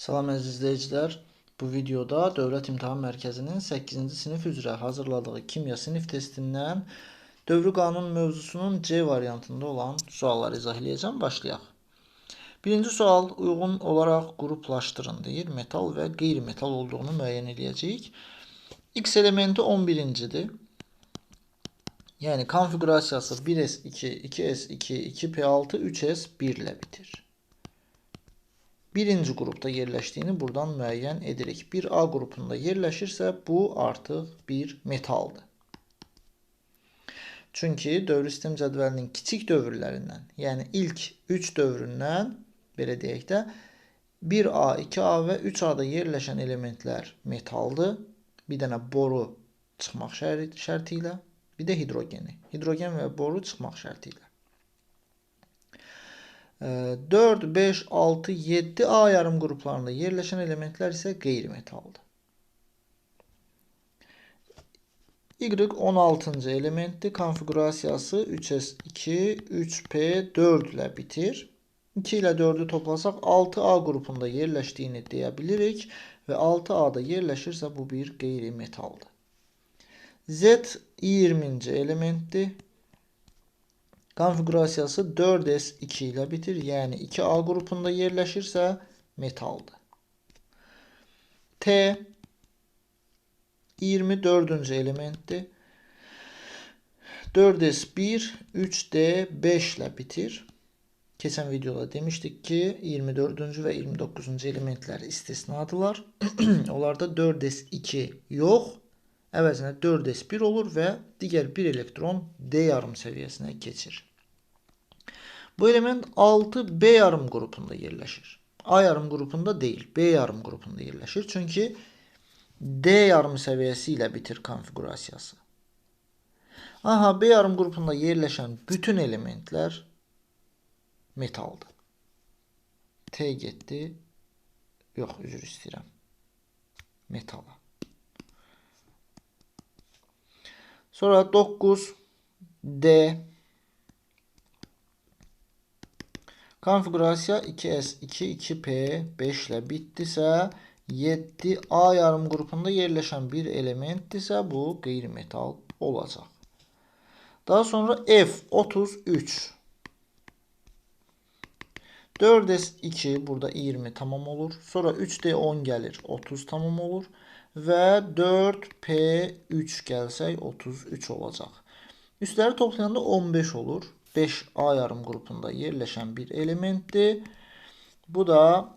Salam əziz izləyicilər. Bu videoda Dövlət İmtahan Mərkəzinin 8-ci sinif üzrə hazırladığı kimya sinif testindən dövrü qanun mövzusunun C variantında olan sualları izah edəcəm. Başlayaq. Birinci sual uyğun olaraq qruplaşdırın deyir. Metal və qeyri-metal olduğunu müəyyən edəcəyik. X elementi 11-cidir. Yəni konfiqurasiyası 1s2, 2s2, 2p6, 3s1 ilə bitir. Birinci qrupda yerləşdiyini buradan müəyyən edirik. Bir A qrupunda yerləşirsə, bu artıq bir metaldır. Çünki dövr sistem cədvəlinin kiçik dövrlərindən, yəni ilk 3 dövründən, belə deyək də, 1A, 2A və 3A-da yerləşən elementlər metaldır. Bir dənə boru çıxmaq şərti ilə, bir də hidrogeni. Hidrogen və boru çıxmaq şərti ilə. 4, 5, 6, 7 A yarım qruplarında yerləşən elementlər isə qeyri-metaldır. Y 16-cı elementdir. Konfiqurasiyası 3s2, 3p4 ilə bitir. 2 ilə 4-ü toplasaq 6A qrupunda yerləşdiyini deyə bilirik və 6A-da yerləşirsə bu bir qeyri-metaldır. Z 20-ci elementdir. Konfiqurasiyası 4s2 ilə bitir. Yəni 2A qrupunda yerləşirsə metaldır. T 24-cü elementdir. 4s1, 3d5 ilə bitir. Keçən videoda demişdik ki, 24-cü və 29-cu elementlər istisnadılar. Onlarda 4s2 yox, əvəzinə 4s1 olur və digər bir elektron D yarım səviyyəsinə keçir. Bu element 6B yarım qrupunda yerləşir. A yarım qrupunda deyil, B yarım qrupunda yerləşir. Çünki D yarım səviyyəsi ilə bitir konfiqurasiyası. Aha, B yarım qrupunda yerləşən bütün elementlər metaldır. T getdi. Yox, üzr istəyirəm. Metala. Sonra 9 D Konfigurasiya 2S2 2P5 ilə bitdisə 7 A yarım qrupunda yerləşən bir elementdirsə bu qeyri-metal olacaq. Daha sonra F33 4S2 burada 20 tamam olur. Sonra 3D10 gəlir 30 tamam olur və 4P3 gəlsək 33 olacaq. Üstləri toplayanda 15 olur. 5A yarım qrupunda yerləşən bir elementdir. Bu da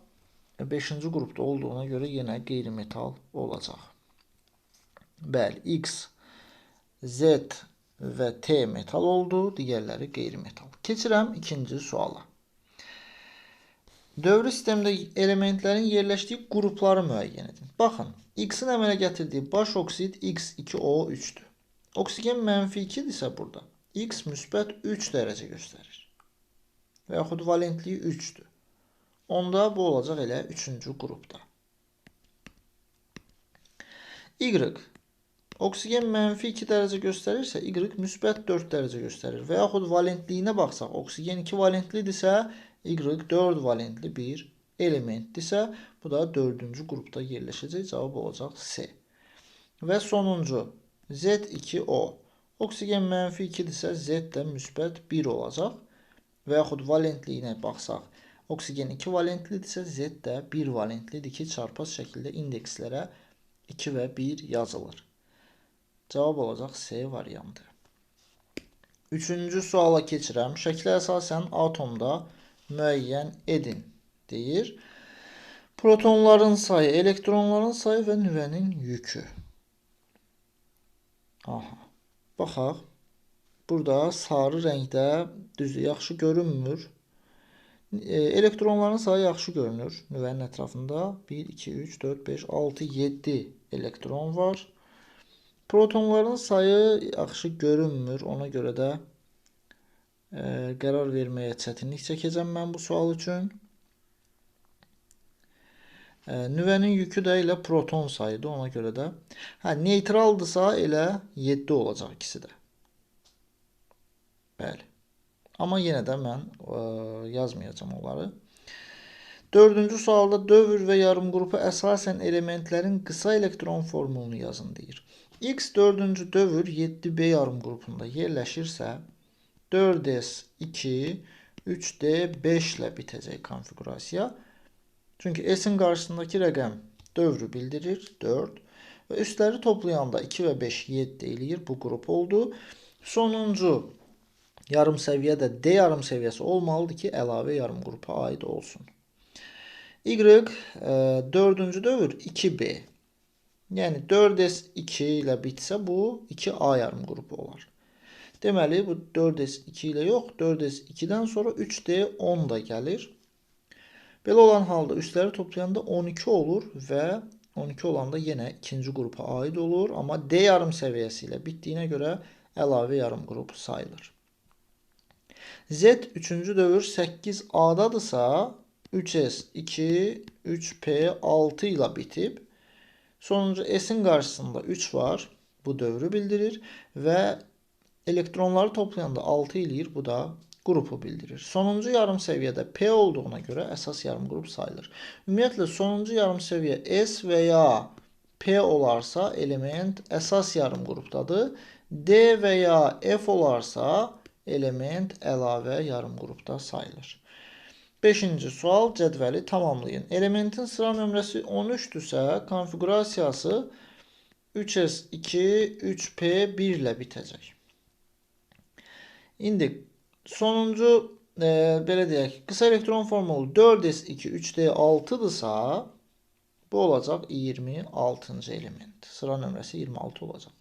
5-ci qrupda olduğuna görə yenə qeyri-metal olacaq. Bəli, X, Z və T metal oldu, digərləri qeyri-metal. Keçirəm ikinci suala. Dövrü sistemdə elementlərin yerləşdiyi qrupları müəyyən edin. Baxın, X-in əmələ gətirdiyi baş oksid X2O3-dür. Oksigen mənfi 2-dirsə burada, X müsbət 3 dərəcə göstərir. Və yaxud valentliyi 3-dür. Onda bu olacaq elə 3-cü qrupda. Y Oksigen mənfi 2 dərəcə göstərirsə, Y müsbət 4 dərəcə göstərir. Və yaxud valentliyinə baxsaq, oksigen 2 valentlidirsə, Y 4 valentli bir elementdirsə, bu da 4-cü qrupda yerləşəcək. Cavab olacaq C. Və sonuncu Z2O. Oksigen mənfi 2-dirsə, Z də müsbət 1 olacaq. Və yaxud valentliyinə baxsaq, oksigen 2 valentlidirsə, Z də 1 valentlidir ki, çarpaz şəkildə indekslərə 2 və 1 yazılır. Cavab olacaq C variantı. Üçüncü suala keçirəm. Şəklə əsasən atomda müəyyən edin deyir. Protonların sayı, elektronların sayı və nüvənin yükü. Aha. Baxaq. Burada sarı rəngdə düzdür, yaxşı görünmür. E, elektronların sayı yaxşı görünür. Nüvənin ətrafında 1, 2, 3, 4, 5, 6, 7 elektron var. Protonların sayı yaxşı görünmür. Ona görə də qərar verməyə çətinlik çəkəcəm mən bu sual üçün. Nüvənin yükü də elə proton sayıdır ona görə də. Hə, neytraldısa elə 7 olacaq ikisi də. Bəli. Amma yenə də mən e, ə, yazmayacam onları. Dördüncü sualda dövr və yarımqrupa əsasən elementlərin qısa elektron formulunu yazın deyir. X dördüncü dövr 7B yarımqrupunda yerləşirsə, 4S 2, 3D 5 ile bitecek konfigürasyon. Çünkü S'in karşısındaki rakam 4'ü bildirir. 4. Ve üstleri toplayanda 2 ve 5 7 eləyir. Bu grup oldu. Sonuncu yarım seviye D yarım seviyesi olmalıdır ki elave yarım grupa ait olsun. Y e, dördüncü dövür 2B. Yani 4S 2 ile bitse bu 2A yarım grubu olar. Deməli bu 4S2 ilə yox, 4S2-dən sonra 3D10 da gəlir. Belə olan halda üstləri toplayanda 12 olur və 12 olanda yenə ikinci qrupa aid olur, amma D yarım səviyyəsi ilə bitdiyinə görə əlavə yarım qrup sayılır. Z 3-cü dövr 8A-dadırsa, 3S2, 3P6 ilə bitib. Sonuncu S'in qarşısında 3 var. Bu dövrü bildirir və elektronları toplayanda 6 eləyir. Bu da qrupu bildirir. Sonuncu yarım səviyyədə P olduğuna görə əsas yarım qrup sayılır. Ümumiyyətlə sonuncu yarım səviyyə S və ya P olarsa element əsas yarım qrupdadır. D və ya F olarsa element əlavə yarım qrupda sayılır. 5-ci sual cədvəli tamamlayın. Elementin sıra nömrəsi 13-dürsə, konfigurasiyası 3S2, 3P1 ilə bitəcək. İndi sonuncu e, belə deyək, qısa elektron formulu 4S2, 3D6-dırsa, bu olacaq 26-cı element. Sıra nömrəsi 26 olacaq.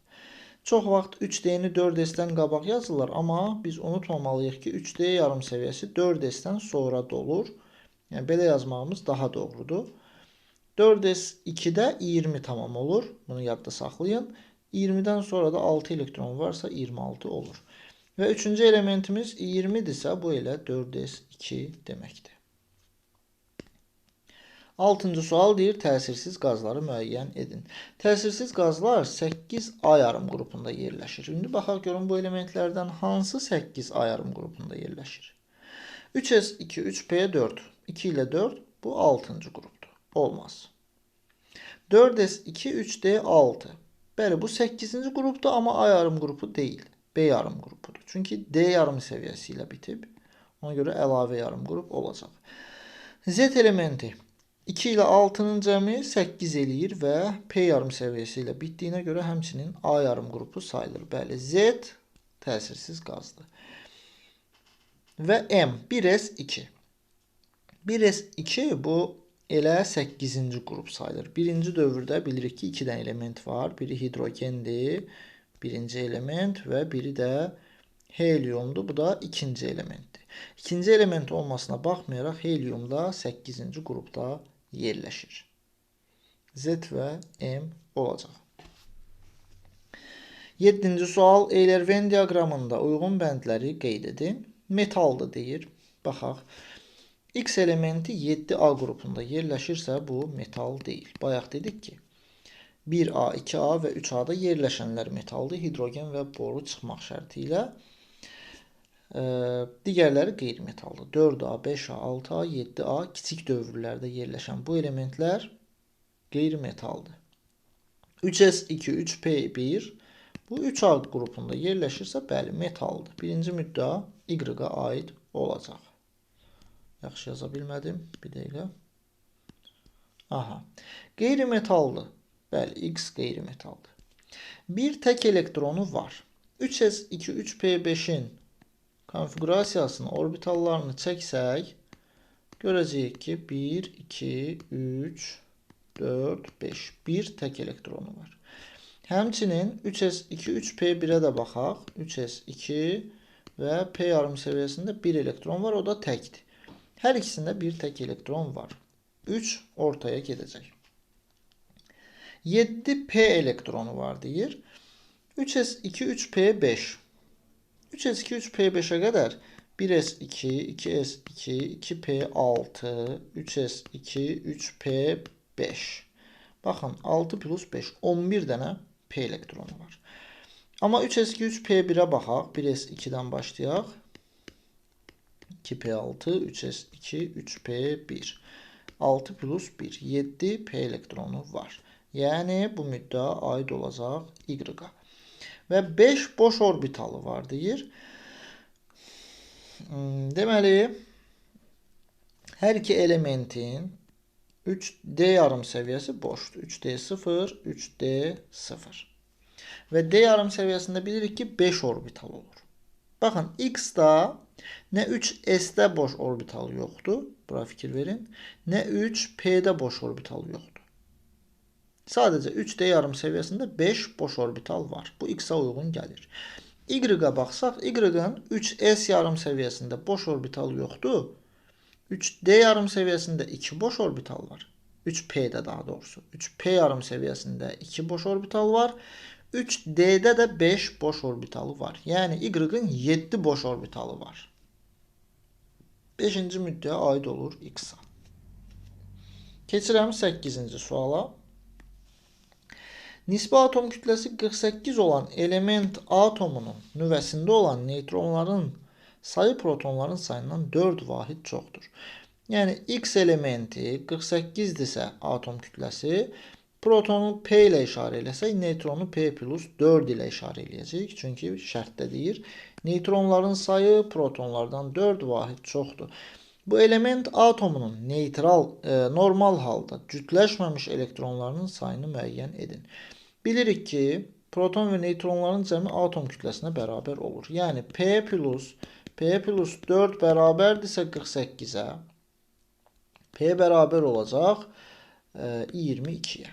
Çox vaxt 3D-ni 4S-dən qabaq yazırlar, amma biz unutmamalıyıq ki, 3D yarım səviyyəsi 4S-dən sonra dolur. Yəni belə yazmağımız daha doğrudur. 4S 2-də 20 tamam olur. Bunu yadda saxlayın. 20-dən sonra da 6 elektron varsa 26 olur. Və üçüncü elementimiz 20-dirsə bu elə 4S2 deməkdir. Altıncı sual deyir, təsirsiz qazları müəyyən edin. Təsirsiz qazlar 8A yarım qrupunda yerləşir. İndi baxaq görün bu elementlərdən hansı 8A yarım qrupunda yerləşir. 3S2, 3P4, 2 ilə 4 bu 6-cı qrupdur. Olmaz. 4S2, 3D6. Bəli, bu 8-ci qrupdur, amma A yarım qrupu deyil. B yarım qrupudur. Çünki D yarım səviyyəsi ilə bitib. Ona görə əlavə yarım qrup olacaq. Z elementi 2 ilə 6-nın cəmi 8 eləyir və P yarım səviyyəsi ilə bitdiyinə görə həmçinin A yarım qrupu sayılır. Bəli, Z təsirsiz qazdır. Və M 1S2. 1S2 bu elə 8-ci qrup sayılır. Birinci dövrdə bilirik ki, 2 dənə element var. Biri hidrogendir, birinci element və biri də heliumdur. Bu da ikinci elementdir. İkinci element olmasına baxmayaraq helium da 8-ci qrupda yerləşir. Z və M olacaq. 7-ci sual Eyler-Venn diaqramında uyğun bəndləri qeyd edin. Metaldır deyir. Baxaq. X elementi 7A qrupunda yerləşirsə bu metal deyil. Bayaq dedik ki 1A, 2A və 3A-da yerləşənlər metaldır. Hidrogen və boru çıxmaq şərti ilə. Digərləri qeyri-metaldır. 4A, 5A, 6A, 7A kiçik dövrlərdə yerləşən bu elementlər qeyri-metaldır. 3S2, 3P1 bu 3A qrupunda yerləşirsə, bəli, metaldır. Birinci müddəa Y-a aid olacaq. Yaxşı yaza bilmədim. Bir dəqiqə. Aha. Qeyri-metaldır. Bəli, X qeyri-metaldır. Bir tək elektronu var. 3S2, 3P5-in konfigurasiyasını, orbitallarını çəksək, görəcəyik ki, 1, 2, 3, 4, 5, 1 tək elektronu var. Həmçinin 3s2, 3p1-ə də baxaq. 3s2 və p yarım səviyyəsində 1 elektron var, o da təkdir. Hər ikisində bir tək elektron var. 3 ortaya gedəcək. 7p elektronu var deyir. 3s2, 3p5 3S2, 3P5'e kadar 1S2, 2S2, 2P6, 3S2, 3P5. Bakın 6 plus 5, 11 tane P elektronu var. Ama 3S2, 3P1'e baxaq. 1S2-dən başlayaq. 2P6, 3S2, 3P1. 6 plus 1. 7 P elektronu var. Yani bu müddəa aid olacaq Y-a. Və 5 boş orbitalı var deyir. Hmm, Deməli, hər iki elementin 3D yarım səviyyəsi boşdur. 3D 0, 3D 0. Və D yarım səviyyəsində bilirik ki 5 orbital olur. Baxın X-da nə 3S-də boş orbital yoxdur. Bura fikir verin. Nə 3P-də boş orbital yoxdur. Sadəcə 3D yarım səviyyəsində 5 boş orbital var. Bu X-a uyğun gəlir. Y-a baxsaq, Y-ın 3S yarım səviyyəsində boş orbital yoxdur. 3D yarım səviyyəsində 2 boş orbital var. 3P'də daha doğrusu. 3P yarım səviyyəsində 2 boş orbital var. 3D'də də 5 boş orbitalı var. Yəni Y-ın 7 boş orbitalı var. 5-ci müddəyə aid olur X-a. Keçirəm 8-ci suala. Nisbi atom kütləsi 48 olan element atomunun nüvəsində olan neytronların sayı protonların sayından 4 vahid çoxdur. Yəni X elementi 48-dirsə atom kütləsi, protonu P ilə işarə eləsək, neytronu P plus 4 ilə işarə eləyəcəyik. Çünki şərtdə deyir, neytronların sayı protonlardan 4 vahid çoxdur. Bu element atomunun neytral, e, normal halda cütləşməmiş elektronlarının sayını müəyyən edin. Bilirik ki, proton və neytronların cəmi atom kütləsinə bərabər olur. Yəni P plus P plus 4 bərabərdirsə 48-ə P bərabər olacaq e, 22-yə.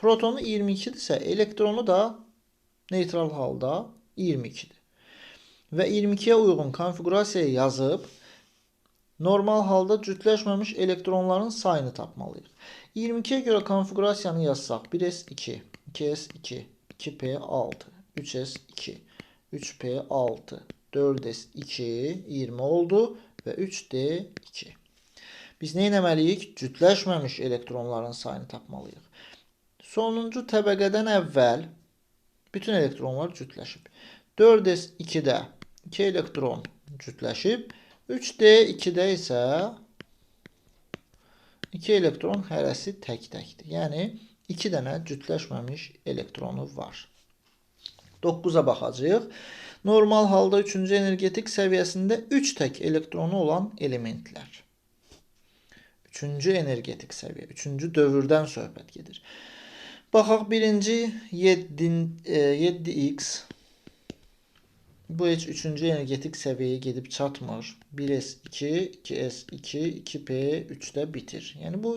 Protonu 22-dirsə, elektronu da neytral halda 22-dir. Və 22-yə uyğun konfiqurasiyaya yazıb normal halda cütləşməmiş elektronların sayını tapmalıyıq. 22-yə görə konfiqurasiyanı yazsaq 1s2 2S2, 2P6, 3S2, 3P6, 4S2, 20 oldu və 3D2. Biz nə etməliyik? Cütləşməmiş elektronların sayını tapmalıyıq. Sonuncu təbəqədən əvvəl bütün elektronlar cütləşib. 4S2-də 2 elektron cütləşib, 3D2-də isə 2 elektron hərəsi tək-təkdir. Yəni 2 dənə cütləşməmiş elektronu var. 9-a baxacağıq. Normal halda 3-cü energetik səviyyəsində 3 tək elektronu olan elementlər. 3-cü energetik səviyyə, 3-cü dövrdən söhbət gedir. Baxaq birinci 7 7x bu heç 3-cü energetik səviyyəyə gedib çatmır. 1s2, 2s2, 2p 3-də bitir. Yəni bu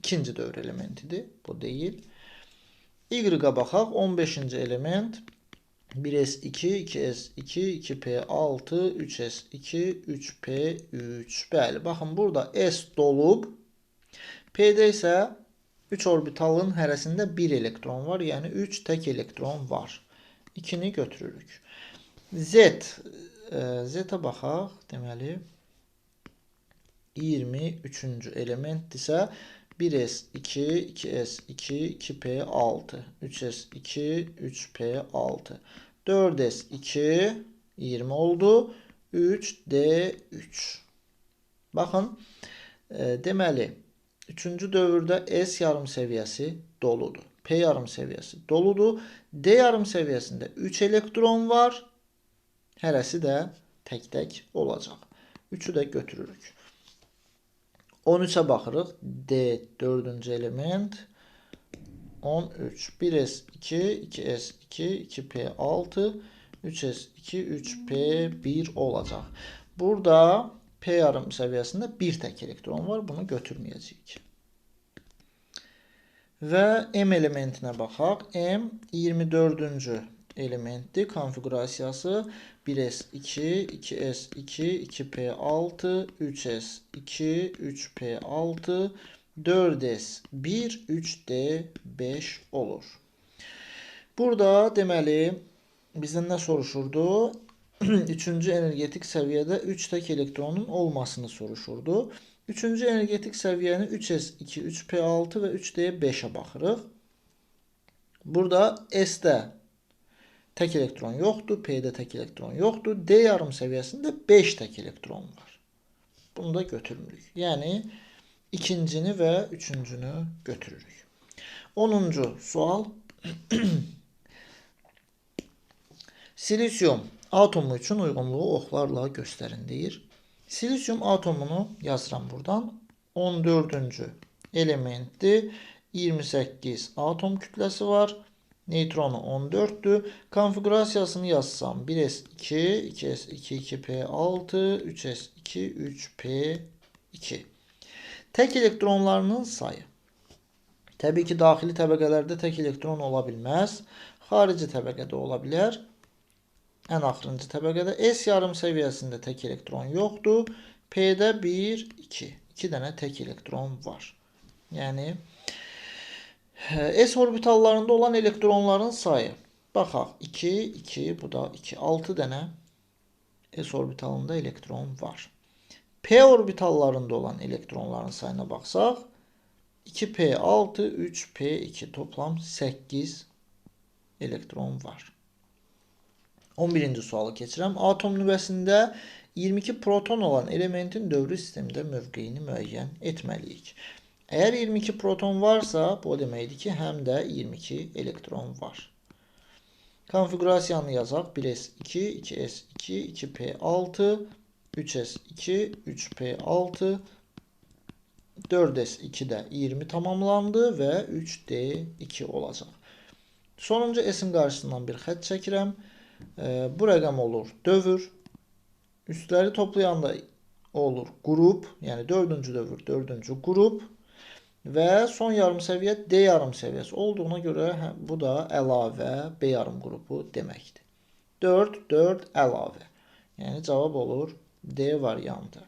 ikinci dövr elementidir. Bu değil. Y-a baxaq. 15-ci element 1S2, 2S2, 2P6, 3S2, 3P3. Bəli, baxın burada S dolub. P-də isə 3 orbitalın hərəsində 1 elektron var. Yəni 3 tək elektron var. 2-ni götürürük. Z e, Z-ə baxaq. Deməli 23-cü elementdirsə 1S2, 2S2, 2P6, 3S2, 3P6, 4S2, 20 oldu. 3D3. Baxın, e, deməli, 3-cü dövrdə S yarım səviyyəsi doludur. P yarım səviyyəsi doludur. D yarım səviyyəsində 3 elektron var. Hərəsi də tək-tək olacaq. 3-ü də götürürük. 13'e baxırıq. D 4-cü element. 13 1S2 2S2 2P6 3S2 3P1 olacaq. Burada P yarım səviyyəsində bir tək elektron var. Bunu götürməyəcəyik. Və M elementinə baxaq. M 24-cü elementdir. Konfigurasiyası 1S2, 2S2, 2P6, 3S2, 3P6, 4S1, 3D5 olur. Burada deməli bizdən nə soruşurdu? Üçüncü energetik səviyyədə 3 tək elektronun olmasını soruşurdu. Üçüncü energetik səviyyəni 3S2, 3P6 və 3D5-ə baxırıq. Burada S-də Tek elektron yoxdur. P'də tek elektron yoxdur. D yarım səviyyəsində 5 tek elektron var. Bunu da götürmürük. Yəni ikincini ve üçüncünü götürürük. 10. sual. Silisyum atomu üçün uyğunluğu oxlarla göstərin deyir. Silisyum atomunu yazıram buradan. 14-cü elementdir. 28 atom kütləsi var. Neytronu 14'tü. Konfigürasiyasını yazsam 1s2, 2s2, 2p6, 3s2, 3p2. Tek elektronlarının sayı. Təbii ki, daxili təbəqələrdə tək elektron ola bilməz. Xarici təbəqədə ola bilər. Ən axırıncı təbəqədə S yarım səviyyəsində tək elektron yoxdur. P-də 1, 2. 2 dənə tək elektron var. Yəni S orbitallarında olan elektronların sayı. Baxaq 2, 2, bu da 2. 6 dənə S orbitalında elektron var. P orbitallarında olan elektronların sayına baxsaq 2p6, 3p2 toplam 8 elektron var. 11-ci sualı keçirəm. Atom nüvəsində 22 proton olan elementin dövrü sistemdə mövqeyini müəyyən etməliyik. Əgər 22 proton varsa, bu o deməkdir ki, həm də 22 elektron var. Konfigurasiyanı yazaq. 1s2, 2s2, 2p6, 3s2, 3p6, 4S2'de 20 tamamlandı ve 3D2 olacaq. Sonuncu S-in qarşısından bir xət çəkirəm. E, bu rəqəm olur dövr. Üstləri toplayanda olur qrup, yəni 4-cü dövr, 4-cü qrup və son yarım səviyyə D yarım səviyyəsi olduğuna görə hə, bu da əlavə B yarım qrupu deməkdir. 4, 4 əlavə. Yəni cavab olur D variantı.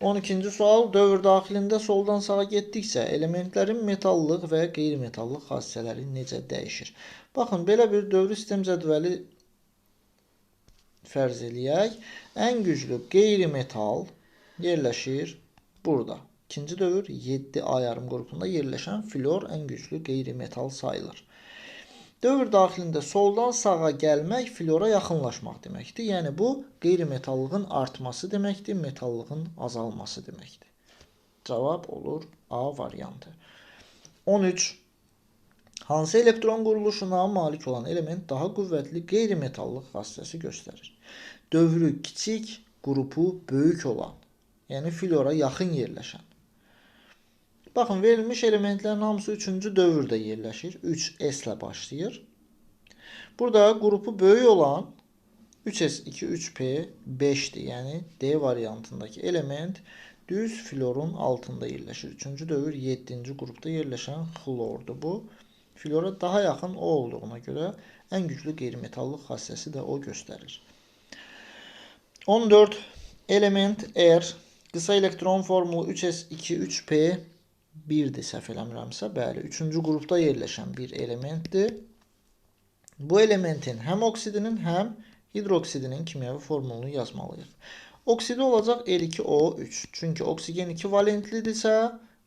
12-ci sual dövr daxilində soldan sağa getdikcə elementlərin metallıq və qeyri-metallıq xassələri necə dəyişir? Baxın, belə bir dövr sistem cədvəli fərz eləyək. Ən güclü qeyri-metal yerləşir burada. İkinci dövr 7A yarım qrupunda yerləşən flor ən güclü qeyri-metal sayılır. Dövr daxilində soldan sağa gəlmək flora yaxınlaşmaq deməkdir. Yəni bu qeyri-metallığın artması deməkdir, metallığın azalması deməkdir. Cavab olur A variantı. 13. Hansı elektron quruluşuna malik olan element daha qüvvətli qeyri-metallıq xassəsi göstərir? Dövrü kiçik, qrupu böyük olan, yəni flora yaxın yerləşən. Baxın, verilmiş elementlərin hamısı 3-cü dövrdə yerləşir. 3S ilə başlayır. Burada qrupu böyük olan 3S2, 3P, 5-dir. Yəni D variantındakı element düz florun altında yerləşir. 3-cü dövr 7-ci qrupda yerləşən xlordur bu. Flora daha yaxın o olduğuna görə ən güclü qeyri-metallıq xassəsi də o göstərir. 14 element R qısa elektron formulu 3S2, 3P 1-dir səhv eləmirəmsə. Bəli, 3-cü qrupda yerləşən bir elementdir. Bu elementin həm oksidinin, həm hidroksidinin kimyəvi formulunu yazmalıyıq. Oksidi olacaq L2O3. Çünki oksigen 2 valentlidirsə,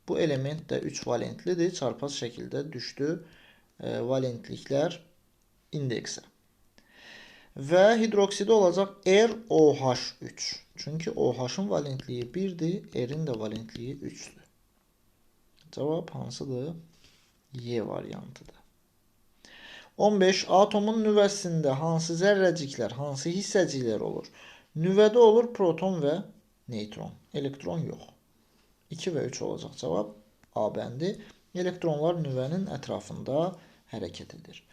bu element də 3 valentlidir. Çarpaz şəkildə düşdü e, valentliklər indeksə. Və hidroksidi olacaq ROH3. Çünki OH-ın valentliyi 1-dir, R-in də valentliyi 3-dür. Cevap hansıdır? Y variantıdır. 15. Atomun nüvəsində hansı zərrəciklər, hansı hissəciklər olur? Nüvədə olur proton və neytron. Elektron yox. 2 və 3 olacaq cavab A bəndi. Elektronlar nüvənin ətrafında hərəkət edir.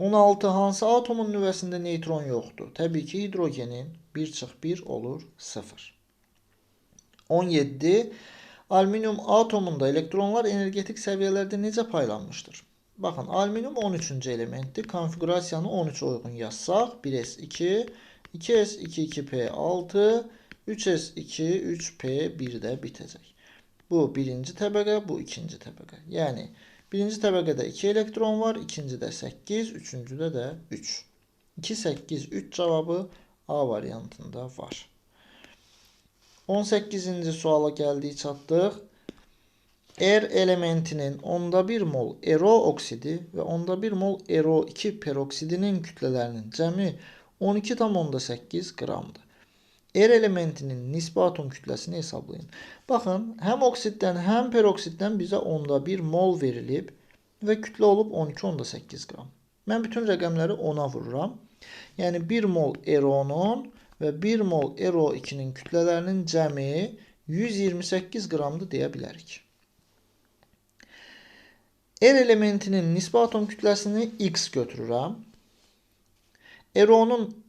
16. Hansı atomun nüvəsində neytron yoxdur? Təbii ki, hidrogenin 1 çıx 1 olur 0. 17. Alüminium atomunda elektronlar energetik səviyyələrdə necə paylanmışdır? Baxın, alüminium 13-cü elementdir. Konfigurasiyanı 13 uyğun yazsaq, 1s2, 2s2, 2p6, 3s2, 3p1-də bitəcək. Bu birinci təbəqə, bu ikinci təbəqə. Yəni, birinci təbəqədə 2 elektron var, ikincidə 8, üçüncüdə də 3. 2, 8, 3 cavabı A variantında var. 18-ci suala gəldik, çatdıq. R elementinin onda 1 mol ero oksidi və onda 1 mol ero 2 peroksidinin kütlələrinin cəmi 12,8 qramdır. R elementinin nisbi atom kütlesini hesablayın. Bakın hem oksitten hem peroksitten bize onda 1 mol verilib ve kütle olup 12.8 gram. Ben bütün rəqəmləri 10'a vururam. Yani 1 mol RO'nun ve 1 mol RO2'nin kütlelerinin cəmi 128 qramdır deyə bilərik. R elementinin nisbi atom kütlesini X götürürəm. RO'nun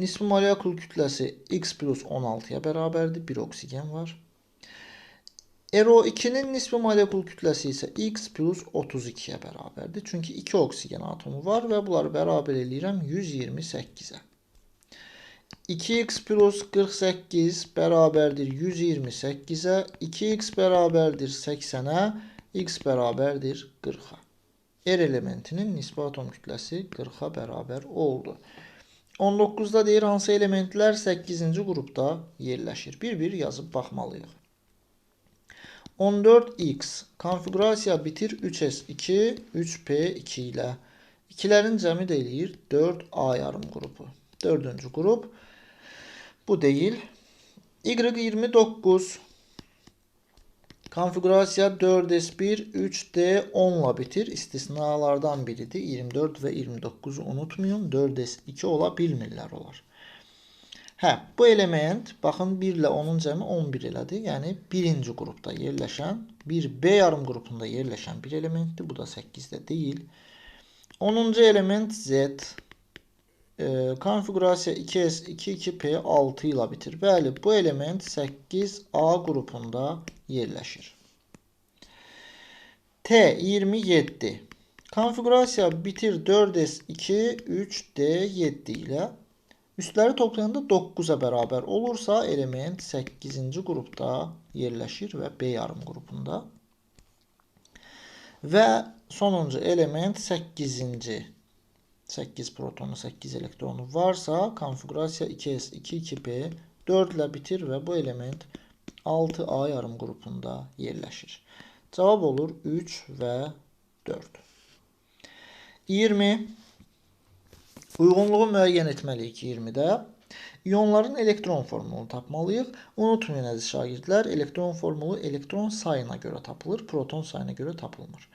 nisbi molekul kütlesi X plus 16'ya beraberdir. Bir oksigen var. RO2'nin nisbi molekul kütlesi ise X plus 32'ye beraberdir. Çünkü 2 oksigen atomu var ve bunları beraber eləyirəm 128'e. 2x plus 48 beraberdir 128'e. 2x beraberdir 80'e. X beraberdir 40'a. R elementinin nisbi atom kütlesi 40'a beraber oldu. 19'da deyir hansı elementlər 8-ci qrupda yerləşir. Bir-bir yazıb baxmalıyıq. 14x konfigurasiya bitir 3s2 3p2 ilə. İkilərin cəmi də eləyir 4a yarım qrupu. 4-cü qrup bu değil. Y29 konfigurasiya 4s1 3d10 ilə bitir. İstisnalardan biridir. 24 ve 29'u unutmayın. 4s2 ola bilmirlər olar. Hə, bu element baxın 1 ilə onun cəmi 11 elədir. Yəni birinci qrupda yerləşən, bir B yarım qrupunda yerləşən bir elementdir. Bu da 8-də deyil. 10-cu element Z. E, konfigurasiya 2S 22P 6 ilə bitir. Bəli, bu element 8A qrupunda yerləşir. T 27. Konfigurasiya bitir 4S2 3D7 ilə Üstləri toplayanda 9'a beraber olursa element 8. grupta yerleşir ve B yarım grubunda. Ve sonuncu element 8. 8 protonu 8 elektronu varsa konfigürasiya 2s 2 2p 4 ile bitir ve bu element 6a yarım grubunda yerleşir. Cevap olur 3 ve 4. 20 Uyğunluğu müəyyən etməliyik 20-də. İyonların elektron formulunu tapmalıyıq. Unutmayın əziz şagirdlər, elektron formulu elektron sayına görə tapılır, proton sayına görə tapılmır.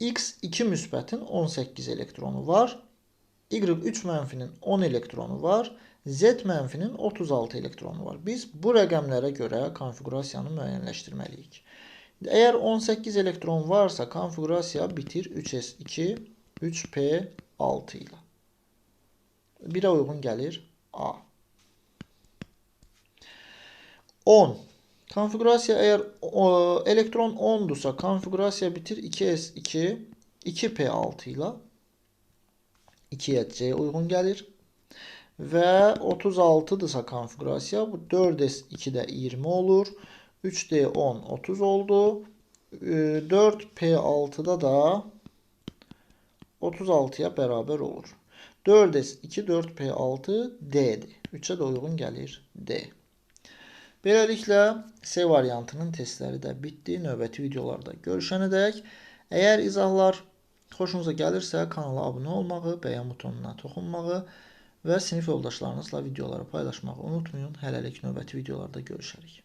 X2 müsbətin 18 elektronu var. Y3 mənfinin 10 elektronu var. Z mənfinin 36 elektronu var. Biz bu rəqəmlərə görə konfigurasiyanı müəyyənləşdirməliyik. Əgər 18 elektron varsa konfigurasiya bitir 3s2 3p6 ilə. 1'e uygun gelir. A. 10. Konfigürasiya eğer o, elektron 10'dusa konfigürasiya bitir 2s2 2p6 ile 2'ye C uygun gelir. Ve 36'dısa konfigürasiya bu 4s2'de 20 olur. 3d10 30 oldu. 4p6'da ee, da 36'ya beraber olur. 4S 2 4P6 D'dir. 3'e de uygun gelir D. Beləliklə C variantının testləri də bitdi. Növbəti videolarda görüşənədək əgər izahlar xoşunuza gəlirsə kanala abunə olmağı, bəyən butonuna toxunmağı və sinif yoldaşlarınızla videoları paylaşmağı unutmayın. Hələlik növbəti videolarda görüşərik.